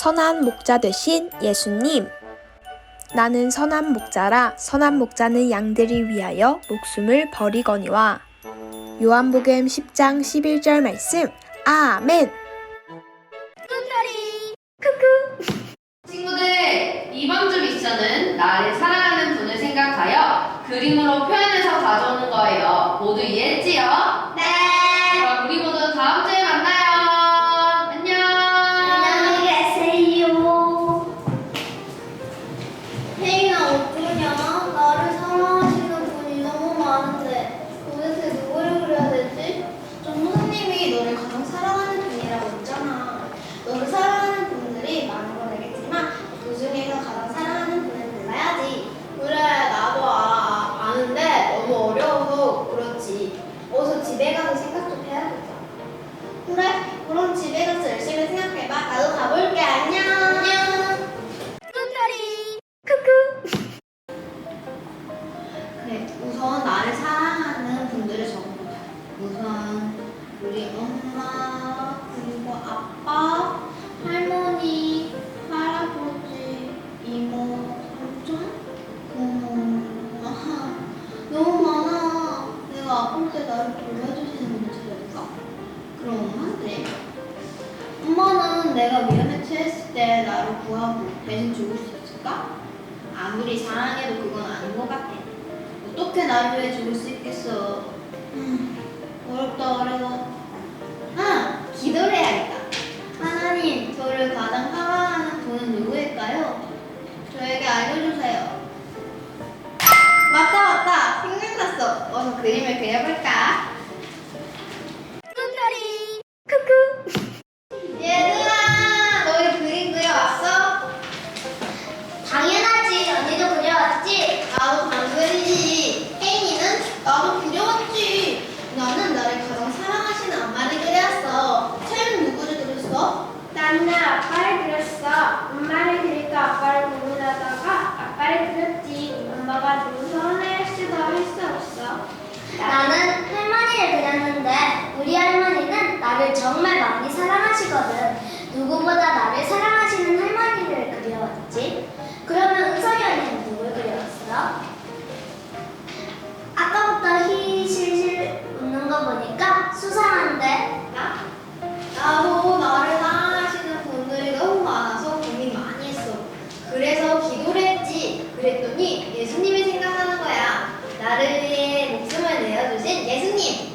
선한 목자 되신 예수님. 나는 선한 목자라 선한 목자는 양들을 위하여 목숨을 버리거니와. 요한복음 10장 11절 말씀. 아멘. 친구들, 이번 주 미션은 나를 사랑하는 분을 생각하여 그림으로 표현해서 가져오는 거예요. 모두 이해했지요? 그래, 우선 나를 사랑하는 분들을 적어보자. 우선 우리 엄마, 그리고 아빠, 할머니, 할아버지, 이모, 삼촌, 고모. 너무 많아. 내가 아플 때 나를 돌봐주시는 분을 찾아볼까? 그럼 엄마한테 엄마는 내가 위험에 처했을 때 나를 구하고 대신 죽을 수 있을까? 아무리 사랑해도 그건 아닌 것 같아. 어떻게 나를 위해 죽을 수 있겠어? 음, 어렵다 어려워. 아, 기도를 해야겠다. 하나님, 저를 가장 사랑하는 분은 누구일까요? 저에게 알려주세요. 맞다 맞다 생각났어. 어서 그림을 그려볼까? 그려왔지. 그러면 은성이 언니는 누굴 그려왔어? 아까부터 히실실 웃는 거 보니까 수상한데. 나? 나도 나를 사랑하시는 분들이 너무 많아서 고민 많이 했어. 그래서 기도를 했지. 그랬더니 예수님이 생각나는 거야. 나를 위해 목숨을 내어주신 예수님.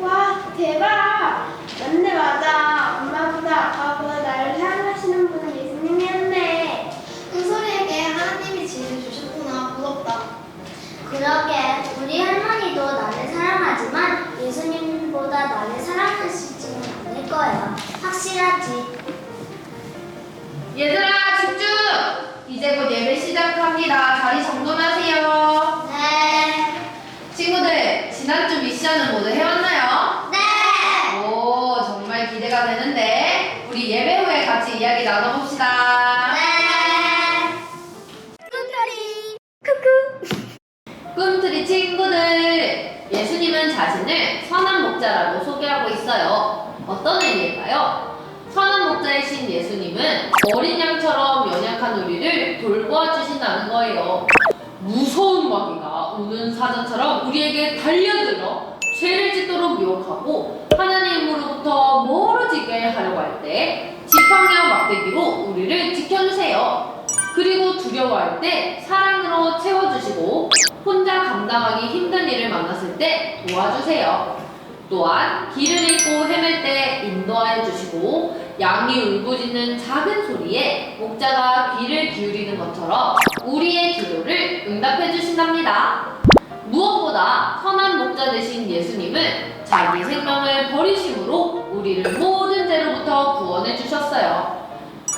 와, 대박! 맞네, 맞아. 엄마보다 아빠보다 나를 사랑하시는 분은 예수님이었네. 은솔이에게 하나님이 지혜를 주셨구나. 부럽다. 그러게 우리 할머니도 나를 사랑하지만 예수님보다 나를 사랑하시지는 않을 거야. 확실하지. 얘들아, 집중! 이제 곧 예배 시작합니다. 자리 정돈하세요. 네. 친구들, 지난주 미션은 모두 해왔나요? 네. 오, 정말 기대가 되는데, 우리 예배 후에 같이 이야기 나눠봅시다. 네. 꿈돌이. 쿠쿠. 꿈트리 친구들, 예수님은 자신을 선한 목자라고 소개하고 있어요. 어떤 의미일까요? 선한 목자이신 예수님은 어린 양처럼 연약한 우리를 돌보아 주신다는 거예요. 무서운 마귀가 우는 사자처럼 우리에게 달려들어 죄를 짓도록 유혹하고 하나님으로부터 멀어지게 하려고 할 때 지팡이와 막대기로 우리를 지켜주세요. 그리고 두려워할 때 사랑으로 채워주시고 혼자 감당하기 힘든 일을 만났을 때 도와주세요. 또한 길을 잃고 헤맬 때 인도하여 주시고 양이 울부짖는 작은 소리에 목자가 귀를 기울이는 것처럼 우리의 기도를 응답해 주신답니다. 무엇보다 선한 목자 되신 예수님은 자기 생명을 버리심으로 우리를 모든 죄로부터 구원해 주셨어요.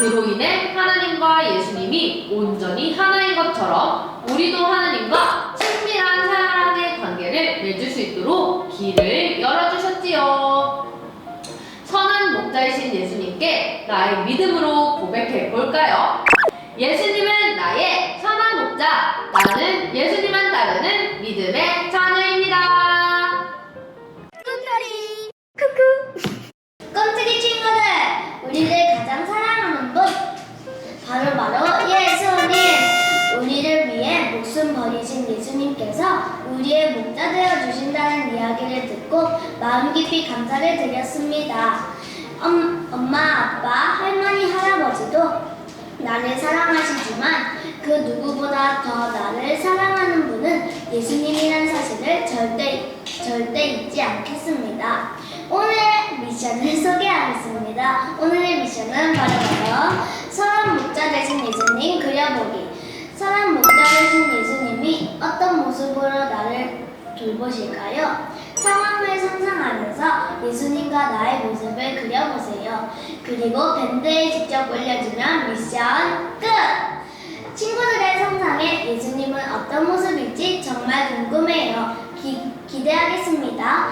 그로 인해 하나님과 예수님이 온전히 하나인 것처럼 우리도 하나님과 친밀한 사랑의 관계를 맺을 수 있도록 길을 열어주셨지요. 선한 목자이신 예수님께 나의 믿음으로 고백해 볼까요? 예수님은 나의 선한 목자, 나는 예수님만 따르는 믿음의 주신다는 이야기를 듣고 마음 깊이 감사를 드렸습니다. 엄, 엄마, 아빠, 할머니, 할아버지도 나를 사랑하시지만 그 누구보다 더 나를 사랑하는 분은 예수님이라는 사실을 절대 절대 잊지 않겠습니다. 오늘 미션을 소개하겠습니다. 오늘의 미션은 바로 바로 선한 목자 되신 예수님 그려보기. 선한 목자 되신 예수님이 어떤 모습으로 나를 돌보실까요? 상황을 상상하면서 예수님과 나의 모습을 그려보세요. 그리고 밴드에 직접 올려주면 미션 끝! 친구들의 상상에 예수님은 어떤 모습일지 정말 궁금해요. 기, 기대하겠습니다.